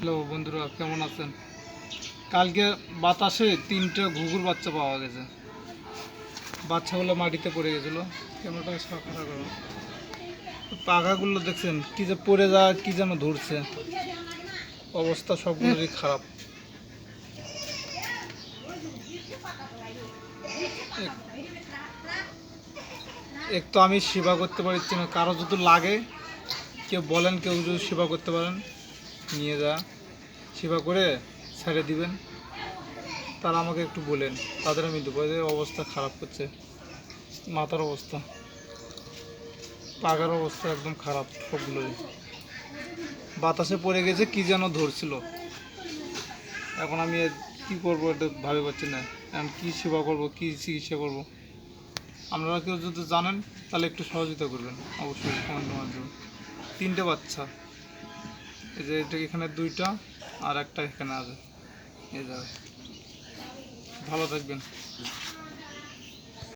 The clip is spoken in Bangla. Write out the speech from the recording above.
হ্যালো বন্ধুরা, কেমন আছেন? কালকে বাতাসে তিনটে ঘুঘুর বাচ্চা পাওয়া গেছে। বাচ্চাগুলো মাটিতে পড়ে গেছিল। ক্যামেরাটা সাফা করো। পাখাগুলো দেখছেন, কি যে পড়ে যা কি যেন ধরছে। অবস্থা সবগুলোরই খারাপ। এক তো আমি সেবা করতে পারছি না। কারও যদি লাগে, কেউ বলেন, কেউ যদি সেবা করতে পারেন। নিয়ে যা, সেবা করে ছেড়ে দিবেন। তারা আমাকে একটু বলেন, তাদের আমি এদের অবস্থা খারাপ করছে মাথার অবস্থা পাগার অবস্থা একদম খারাপ সবগুলোই। বাতাসে পড়ে গেছে, কি যেন ধরছিল। এখন আমি কি করব এটা ভাবে পাচ্ছি না। এখন কী সেবা করব, কী চিকিৎসা করব। আপনারা কেউ যদি জানেন, তাহলে একটু সহযোগিতা করবেন, অবশ্যই কমেন্ট মাধ্যমে তিনটে বাচ্চা। এই যে এটা এখানে দুইটা আর একটা এখানে আছে। এই যাবে ভালো থাকবেন।